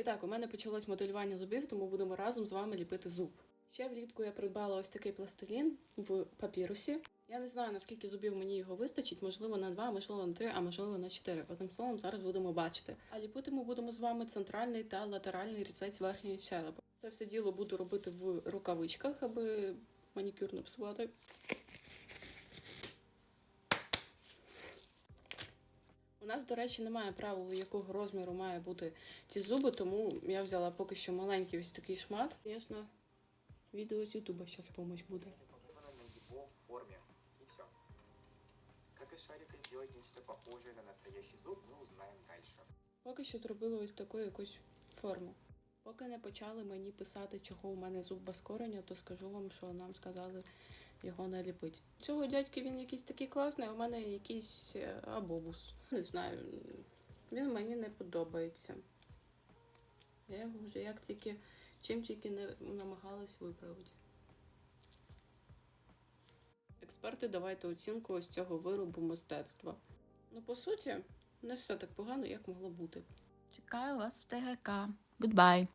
І так, у мене почалось моделювання зубів, тому будемо разом з вами ліпити зуб. Ще влітку я придбала ось такий пластилін в папірусі. Я не знаю, наскільки зубів мені його вистачить, можливо, на два, можливо, на три, а можливо на чотири. Одним словом, зараз будемо бачити. А ліпити ми будемо з вами центральний та латеральний різець верхньої щелепи. Це все діло буду робити в рукавичках, аби манікюр не псувати. Нас, до речі, немає правил, якого розміру має бути ці зуби, тому я взяла поки що маленький ось такий шмат. Звісно, відео з Ютуба зараз помощь буде. Выбрано на его форме. И все. Как из шарика сделать нечто похожее на настоящий зуб, мы узнаем дальше. Поки що зробила ось таку якусь форму. Поки не почали мені писати, чого у мене зуб без кореня, то скажу вам, що нам сказали його наліпити. Цього дядьки він якийсь такий класний, а у мене якийсь е, абобус. Не знаю, він мені не подобається. Я його вже як тільки, чим тільки не намагалась виправити. Експерти, давайте оцінку ось цього виробу мистецтва. Ну, по суті, не все так погано, як могло бути. Чекаю вас в ТГК. Goodbye.